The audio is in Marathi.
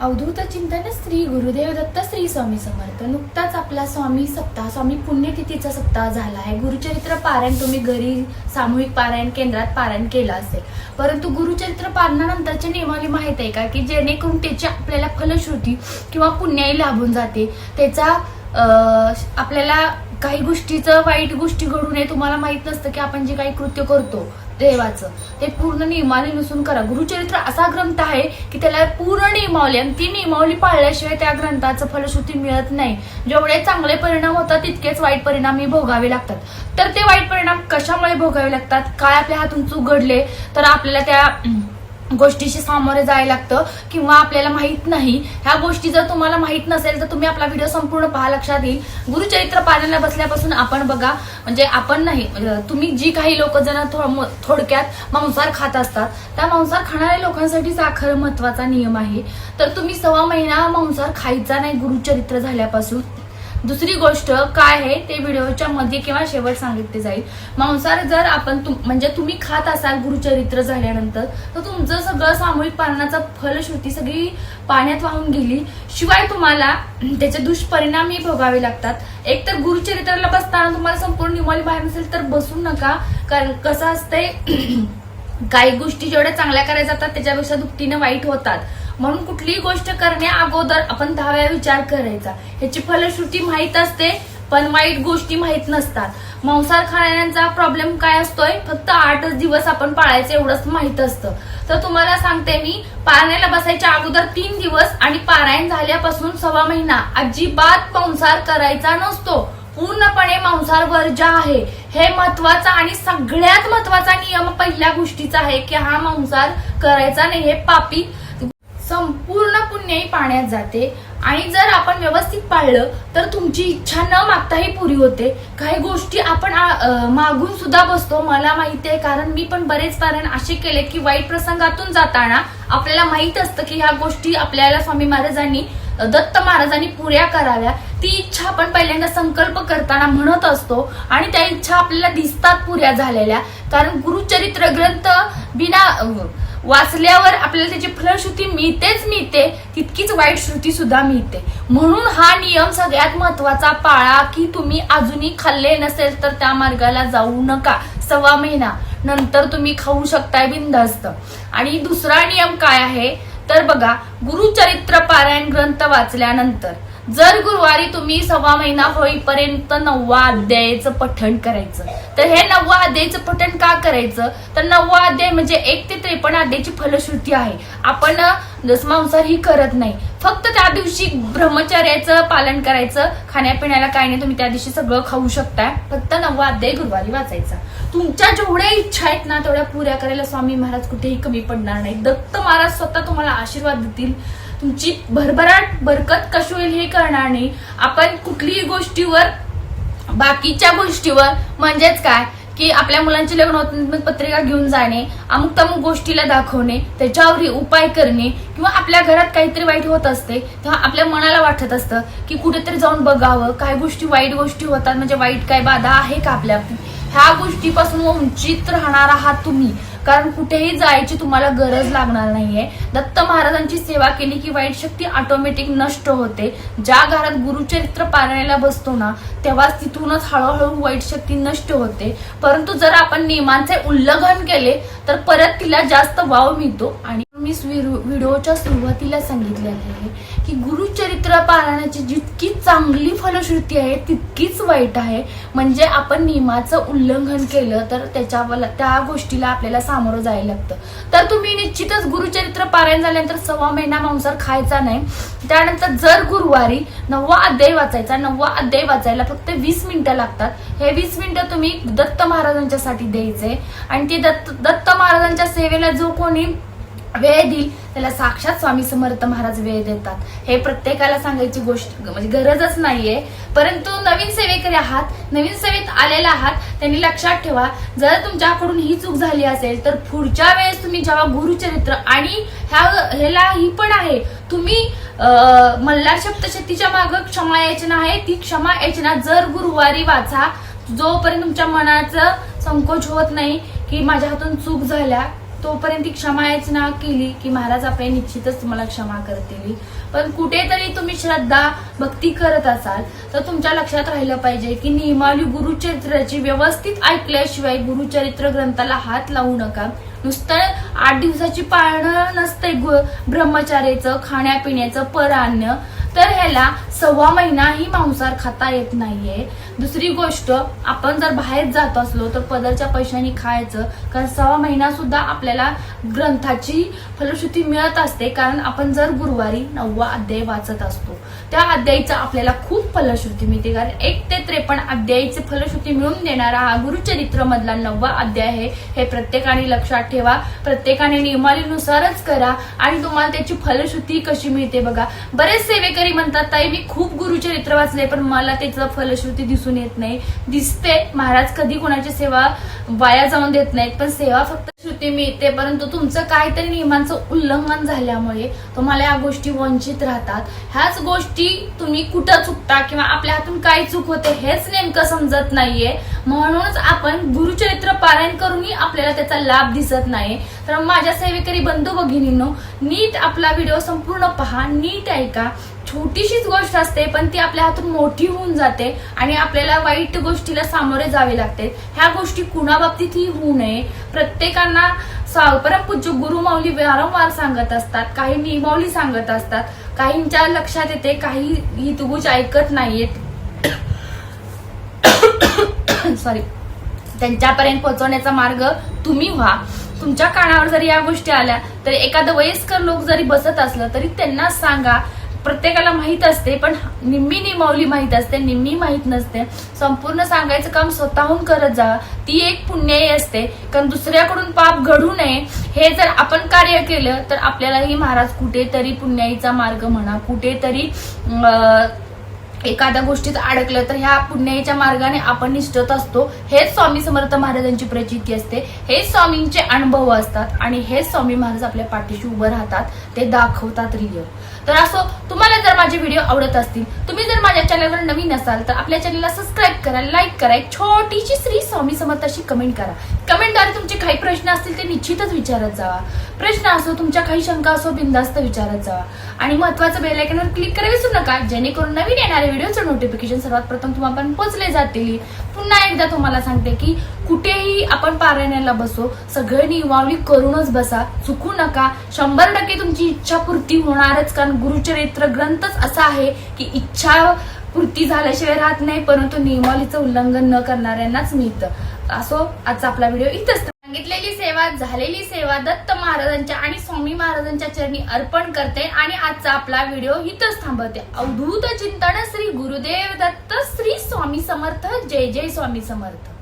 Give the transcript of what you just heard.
अवधूत चिंतन श्री गुरुदेव दत्त श्री स्वामी समर्थ. नुकताच आपला स्वामी सप्ताह स्वामी पुण्यतिथीचा सप्ताह झाला आहे. गुरुचरित्र पारायण तुम्ही घरी सामूहिक पारायण केंद्रात पारायण केलं असेल. परंतु गुरुचरित्र पारणानंतरच्या नियमावली माहीत आहे का? की जेणेकरून त्याची आपल्याला फलश्रुती किंवा पुण्याही लाभून जाते. त्याचा आपल्याला काही गोष्टीचं वाईट गोष्टी घडू नये तुम्हाला माहीत नसतं की आपण जे काही कृत्य करतो देवाचं. ते पूर्ण नियमावलीनुसार करा. गुरुचरित्र असा ग्रंथ आहे की त्याला पूर्ण नियमावली आणि ती नियमावली पाळल्याशिवाय त्या ग्रंथाचं फलश्रुती मिळत नाही. जेवढे चांगले परिणाम होतात तितकेच वाईट परिणामही भोगावे लागतात. तर ते वाईट परिणाम कशामुळे भोगावे लागतात? काय आपल्या हातून चूक घडले तर आपल्याला त्या गोष्टीशी सामोरे जायला लागतं किंवा आपल्याला माहीत नाही. ह्या गोष्टी जर तुम्हाला माहीत नसेल तर तुम्ही आपला व्हिडिओ संपूर्ण पहा लक्षात येईल. गुरुचरित्र पाळण्याला बसल्यापासून आपण बघा म्हणजे आपण नाही म्हणजे तुम्ही जी काही लोक जण थो- थोडक्यात मांसाहार खात असतात त्या मांसाहार खाणाऱ्या लोकांसाठी साखर महत्त्वाचा नियम आहे. तर तुम्ही सव्वा महिना मांसाहार खायचा नाही गुरुचरित्र झाल्यापासून. दुसरी गोष्ट काय आहे ते व्हिडिओच्या मध्ये किंवा शेवट सांगितले जाईल. मांसाहार जर आपण तुम- म्हणजे तुम्ही खात असाल गुरुचरित्र झाल्यानंतर तर तुमचं सगळं सामूहिक पालनाचा फलश्रुती सगळी पाण्यात वाहून गेली. शिवाय तुम्हाला त्याचे दुष्परिणामही भोगावे लागतात. एक तर गुरुचरित्राला बसताना तुम्हाला संपूर्ण नियमावली बाहेर नसेल तर बसू नका. कारण कसं असतंय काही गोष्टी जेवढ्या चांगल्या करायच्या जातात त्याच्यापेक्षा दुपटीनं वाईट होतात. म्हणून कुठलीही गोष्ट करण्या अगोदर आपण दहा वेळा विचार करायचा. ह्याची फलश्रुती माहीत असते पण वाईट गोष्टी माहीत नसतात. मांसाहार खाण्याचा प्रॉब्लेम काय असतोय? फक्त आठच दिवस आपण पाळायचं एवढंच माहीत असतं. तर तुम्हाला सांगते मी पाळण्याला बसायच्या अगोदर तीन दिवस आणि पारायण झाल्यापासून सव्वा महिना अजिबात मांसाहार करायचा नसतो. पूर्णपणे मांसाहार वर्जा आहे. हे महत्त्वाचा आणि सगळ्यात महत्त्वाचा नियम पहिल्या गोष्टीचा आहे की हा मांसाहार करायचा नाही. हे पापी संपूर्ण पुण्याही पाण्यात जाते. आणि जर आपण व्यवस्थित पाळलं तर तुमची इच्छा न मागताही पुरी होते. काही गोष्टी आपण मागून सुद्धा बसतो. मला माहिती आहे कारण मी पण बरेच कारण असे केले की वाईट प्रसंगातून जाताना आपल्याला माहीत असतं की ह्या गोष्टी आपल्याला स्वामी महाराजांनी दत्त महाराजांनी पुऱ्या कराव्या. ती इच्छा आपण पहिल्यांदा संकल्प करताना म्हणत असतो आणि त्या इच्छा आपल्याला दिसतात पुऱ्या झालेल्या. कारण गुरुचरित्र ग्रंथ बिना वाचल्यावर आपल्याला त्याची फलश्रुती मिळतेच मिळते तितकीच वाईट श्रुती सुद्धा मिळते. म्हणून हा नियम सगळ्यात महत्त्वाचा पाळा की तुम्ही अजूनही खाल्ले नसेल तर त्या मार्गाला जाऊ नका. सव्वा महिना. नंतर तुम्ही खाऊ शकताय बिंदास्त आणि दुसरा नियम काय आहे? तर बघा गुरुचरित्र पारायण ग्रंथ वाचल्यानंतर. जर गुरुवारी तुम्ही सव्वा महिना होईपर्यंत नववा अध्यायाचं पठण करायचं तर हे नववा अध्यायाचं पठण का करायचं? तर नववा अध्याय म्हणजे एक ते त्रेपन्न अध्यायाची फलश्रुती आहे. आपण जसं मांसाहार ही करत नाही. फक्त त्या दिवशी ब्रह्मचर्याचं पालन करायचं. खाण्यापिण्याला काही नाही तुम्ही त्या दिवशी सगळं खाऊ शकताय. फक्त नववा अध्याय गुरुवारी वाचायचा. तुमच्या जेवढ्या इच्छा आहेत ना तेवढ्या पुऱ्या करायला स्वामी महाराज कुठेही कमी पडणार नाही. दत्त महाराज स्वतः तुम्हाला आशीर्वाद देतील. तुमची भरभराट बरकत कशी होईल हे करणार नाही. आपण कुठलीही गोष्टीवर बाकीच्या गोष्टीवर म्हणजेच काय की आपल्या मुलांची लग्न पत्रिका घेऊन जाणे अमुक तमुक गोष्टीला दाखवणे त्याच्यावरही उपाय करणे किंवा आपल्या घरात काहीतरी वाईट होत असते तेव्हा आपल्या मनाला वाटत असतं की कुठेतरी जाऊन बघावं काय गोष्टी वाईट गोष्टी होतात म्हणजे वाईट काय बाधा आहे का आपल्या ह्या गोष्टीपासून वंचित राहणार आहात तुम्ही. कारण कुठेही जायची तुम्हाला गरज लागणार नाहीये. दत्त महाराजांची सेवा केली की वाईट शक्ती ऑटोमॅटिक नष्ट होते. ज्या घरात गुरुचरित्र पारायणाला बसतो ना तेव्हाच तिथूनच हळूहळू वाईट शक्ती नष्ट होते. परंतु जर आपण नियमांचे उल्लंघन केले तर परत तिला जास्त वाव मिळतो आणि मी व्हिडिओच्या सुरुवातीला सांगितले आहे की गुरुचरित्र पारायणाची जितकी चांगली फलश्रुती आहे तितकीच वाईट आहे. म्हणजे आपण नियमाचं उल्लंघन केलं तर त्याच्या त्या गोष्टीला आपल्याला सामोरं जायला लागतं. तर तुम्ही निश्चितच गुरुचरित्र पारायण झाल्यानंतर सव्वा महिना मांसार खायचा नाही. त्यानंतर जर गुरुवारी नववा अध्याय वाचायचा नववा अध्याय वाचायला फक्त वीस मिनिटं लागतात. हे वीस मिनिटं तुम्ही दत्त महाराजांच्यासाठी द्यायचे. आणि ते दत्त दत्त महाराजांच्या सेवेला जो कोणी वेळ देईल त्याला साक्षात स्वामी समर्थ महाराज वेळ देतात. हे प्रत्येकाला सांगायची गोष्ट म्हणजे गरजच नाहीये. परंतु नवीन सेवेकरी आहात नवीन सेवेत आलेला आहात त्यांनी लक्षात ठेवा जर तुमच्याकडून ही चूक झाली असेल तर पुढच्या वेळेस तुम्ही जेव्हा गुरुचरित्र आणि ह्या ह्याला ही पण आहे तुम्ही मल्हार सप्तशतीच्या मागे क्षमा याचना आहे ती क्षमा याचना जर गुरुवारी वाचा जोपर्यंत तुमच्या मनाचं संकोच होत नाही की माझ्या हातून चूक झाल्या तोपर्यंत ती क्षमा याचना केली की महाराज आपल्या निश्चितच तुम्हाला क्षमा करतील. पण कुठेतरी तुम्ही श्रद्धा भक्ती करत असाल तर तुमच्या लक्षात राहिलं पाहिजे की नियमावली गुरुचरित्राची व्यवस्थित ऐकल्याशिवाय गुरुचरित्र ग्रंथाला हात लावू नका. नुसतं आठ दिवसाची पाळणं नसते ब्रह्मचार्याचं खाण्यापिण्याचं परान्न. तर ह्याला सव्वा महिनाही मांसाहार खाता येत नाहीये. दुसरी गोष्ट आपण जर बाहेर जात असलो तर पदरच्या पैशांनी खायचं कारण सव्वा महिना सुद्धा आपल्याला ग्रंथाची फलश्रुती मिळत असते कारण आपण जर गुरुवारी नववा अध्याय वाचत असतो त्या अध्यायीचा आपल्याला खूप फलश्रुती मिळते कारण एक ते त्रेपन्न अध्यायीची फलश्रुती मिळून देणारा हा गुरुचरित्र मधला नववा अध्याय आहे. हे प्रत्येकाने लक्षात ठेवा प्रत्येकाने नियमालीनुसारच करा आणि तुम्हाला त्याची फलश्रुती कशी मिळते बघा. बरेच सेवेकरी म्हणतात ताई मी खूप गुरुचरित्र वाचले पण मला त्याचं फलश्रुती दिसून येत नाही. दिसते महाराज कधी कोणाची सेवा वाया जाऊन देत नाहीत पण सेवा फक्त श्रुती मिळते. परंतु तुमचं काहीतरी नियमांचं उल्लंघन झाल्यामुळे तुम्हाला या गोष्टी वंचित राहतात. ह्याच गोष्टी तुम्ही कुठं चुकता किंवा आपल्या हातून काय चूक होते हेच नेमकं समजत नाहीये. म्हणूनच आपण गुरुचरित्र पारायण करूनही आपल्याला त्याचा लाभ दिसत नाही. तर माझ्या सेवेकरी बंधू भगिनींनो नीट आपला व्हिडिओ संपूर्ण पहा नीट ऐका. छोटीशीच गोष्ट असते पण ती आपल्या हातून मोठी होऊन जाते आणि आपल्याला वाईट गोष्टीला सामोरे जावे लागते. ह्या गोष्टी कुणाबाबतीतही होऊ नये. प्रत्येकांना सा- परमपूज्य गुरुमाऊली वारंवार सांगत असतात काही नियमावली सांगत असतात काहींच्या लक्षात येते काही हितगुज ऐकत नाहीयेत. सॉरी त्यांच्यापर्यंत पोहोचवण्याचा मार्ग तुम्ही व्हा. तुमच्या कानावर जरी या गोष्टी आल्या तर एखादं वयस्कर लोक जरी बसत असलं तरी त्यांना सांगा प्रत्येकाला माहीत असते पण निम्मी निमावली माहीत असते निम्मी माहीत नसते. संपूर्ण सांगायचं काम स्वतःहून करत जा. ती एक पुण्याई असते. कारण दुसऱ्याकडून पाप घडू नये. हे जर आपण कार्य केलं तर आपल्यालाही महाराज कुठेतरी पुण्याईचा मार्ग म्हणा कुठेतरी अं, एखाद्या गोष्टीत अडकलं तर ह्या पुण्याच्या मार्गाने आपण निष्ठत असतो. हेच स्वामी समर्थ महाराजांची प्रचिती असते. हेच स्वामींचे अनुभव असतात आणि हेच स्वामी महाराज आपल्या पाठीशी उभं राहतात. ते दाखवतात रिअल. तर असो तुम्हाला जर माझे व्हिडिओ आवडत असतील तुम्ही जर माझ्या चॅनलवर नवीन असाल तर आपल्या चॅनलला सबस्क्राईब करा लाईक करा एक छोटीशी श्री स्वामी समर्थाशी कमेंट करा. कमेंटद्वारे तुमचे काही प्रश्न असतील ते निश्चितच विचारत जावा. प्रश्न असो तुमच्या काही शंका असो बिंदास्त विचारत जावा. आणि महत्वाचं बेल आयकॉनवर क्लिक करा विसरू नका जेणेकरून नवीन येणारे व्हिडिओचं नोटिफिकेशन सर्वात प्रथम तुम्हाला पोहोचले जातील. पुन्हा एकदा तुम्हाला सांगते की कुठेही आपण पारायणाला बसो सगळे नियमावली करूनच बसा. चुकू नका. शंभर टक्के तुमची इच्छा पूर्ती होणारच कारण गुरुचरित्र ग्रंथच असा आहे की इच्छा पूर्ती झाल्याशिवाय राहत नाही परंतु नियमावलीचं उल्लंघन न करणाऱ्यांनाच मिळतं. असो आजचा आपला व्हिडिओ इथंच सांगितलेली सेवा झालेली सेवा दत्त महाराजांच्या आणि स्वामी महाराजांच्या चरणी अर्पण करते आणि आजचा आपला व्हिडिओ इथंच थांबवते. अवधूत चिंतन श्री गुरुदेव दत्त श्री स्वामी समर्थ जय जय स्वामी समर्थ.